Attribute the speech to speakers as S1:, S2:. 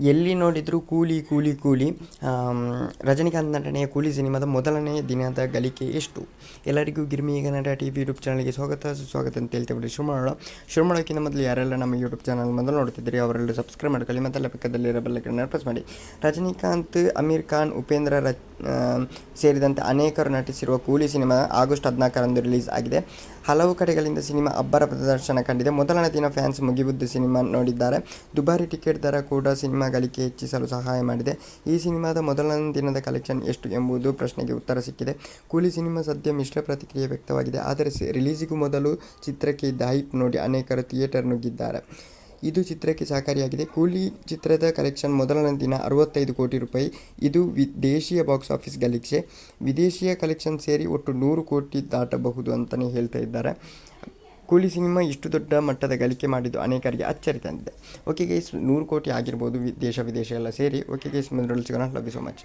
S1: ಎಲ್ಲಿ ನೋಡಿದರೂ ಕೂಲಿ ಕೂಲಿ ಕೂಲಿ. ರಜನಿಕಾಂತ್ ನಟನೆಯ ಕೂಲಿ ಸಿನಿಮಾದ ಮೊದಲನೇ ದಿನದ ಗಳಿಕೆ ಎಷ್ಟು? ಎಲ್ಲರಿಗೂ ಗಿರ್ಮಿ ಈಗ ನಟ ಟಿ ವಿ ಯೂಟ್ಯೂಬ್ ಚಾನಲ್ಗೆ ಸ್ವಾಗತ. ಸುಸ್ವಾಗತ ಅಂತ ಹೇಳ್ತಾ ಬಿಡಿ ಶುರು ಮಾಡೋಣ ಶುರು ಮಾಡೋಕ್ಕಿಂತ ಮೊದಲು ಯಾರೆಲ್ಲ ನಮ್ಮ ಯೂಟ್ಯೂಬ್ ಚಾನಲ್ ಮೊದಲು ನೋಡ್ತಿದ್ದೀರಿ ಅವರೆಲ್ಲ ಸಬ್ಸ್ಕ್ರೈಬ್ ಮಾಡ್ಕೊಳ್ಳಿ. ಮತ್ತೆಲ್ಲ ಪಕ್ಕದಲ್ಲಿರೋ ಬೆಲ್ಲಕ್ಕೆ ಪ್ರೆಸ್ ಮಾಡಿ. ರಜನಿಕಾಂತ್ ಅಮೀರ್ ಖಾನ್ ಉಪೇಂದ್ರ ರ ಆ, ಸೇರಿದಂತೆ ಅನೇಕರು ನಟಿಸಿರುವ ಕೂಲಿ ಸಿನಿಮಾ ಆಗಸ್ಟ್ ಹದಿನಾಲ್ಕರಂದು ರಿಲೀಸ್ ಆಗಿದೆ. ಹಲವು ಕಡೆಗಳಿಂದ ಸಿನಿಮಾ ಅಬ್ಬರ ಪ್ರದರ್ಶನ ಕಂಡಿದೆ. ಮೊದಲನೇ ದಿನ ಫ್ಯಾನ್ಸ್ ಮುಗಿಬುದ್ದು ಸಿನಿಮಾ ನೋಡಿದ್ದಾರೆ. ದುಬಾರಿ ಟಿಕೆಟ್ ದರ ಕೂಡ ಸಿನಿಮಾ ಗಳಿಕೆ ಹೆಚ್ಚಿಸಲು ಸಹಾಯ ಮಾಡಿದೆ. ಈ ಸಿನಿಮಾದ ಮೊದಲನೇ ದಿನದ ಕಲೆಕ್ಷನ್ ಎಷ್ಟು ಎಂಬುದು ಪ್ರಶ್ನೆಗೆ ಉತ್ತರ ಸಿಕ್ಕಿದೆ. ಕೂಲಿ ಸಿನಿಮಾ ಸದ್ಯ ಮಿಶ್ರ ಪ್ರತಿಕ್ರಿಯೆ ವ್ಯಕ್ತವಾಗಿದೆ. ಆದರೆ ರಿಲೀಸಿಗೂ ಮೊದಲು ಚಿತ್ರಕ್ಕೆ ಇದ್ದ ಹೈಪ್ ನೋಡಿ ಅನೇಕರು ಥಿಯೇಟರ್ ನುಗ್ಗಿದ್ದಾರೆ. ಇದು ಚಿತ್ರಕ್ಕೆ ಸಹಕಾರಿಯಾಗಿದೆ. ಕೂಲಿ ಚಿತ್ರದ ಕಲೆಕ್ಷನ್ ಮೊದಲನೇ ದಿನ ಅರವತ್ತೈದು ಕೋಟಿ ರೂಪಾಯಿ. ಇದು ದೇಶೀಯ ಬಾಕ್ಸ್ ಆಫೀಸ್ ಗಲೀಕ್ಷೆ. ವಿದೇಶಿಯ ಕಲೆಕ್ಷನ್ ಸೇರಿ ಒಟ್ಟು ನೂರು ಕೋಟಿ ದಾಟಬಹುದು ಅಂತಲೇ ಹೇಳ್ತಾ ಇದ್ದಾರೆ. ಕೂಲಿ ಸಿನಿಮಾ ಇಷ್ಟು ದೊಡ್ಡ ಮಟ್ಟದ ಗಳಿಕೆ ಮಾಡಿದ್ದು ಅನೇಕರಿಗೆ ಅಚ್ಚರಿ ತಂದಿದೆ ಓಕೆ ಗೈಸ್, ನೂರು ಕೋಟಿ ಆಗಿರ್ಬೋದು ದೇಶ ವಿದೇಶ ಎಲ್ಲ ಸೇರಿ. ಓಕೆ ಗೈಸ್ ಮುಂದೆ ಸಿಗೋಣ. Love you so much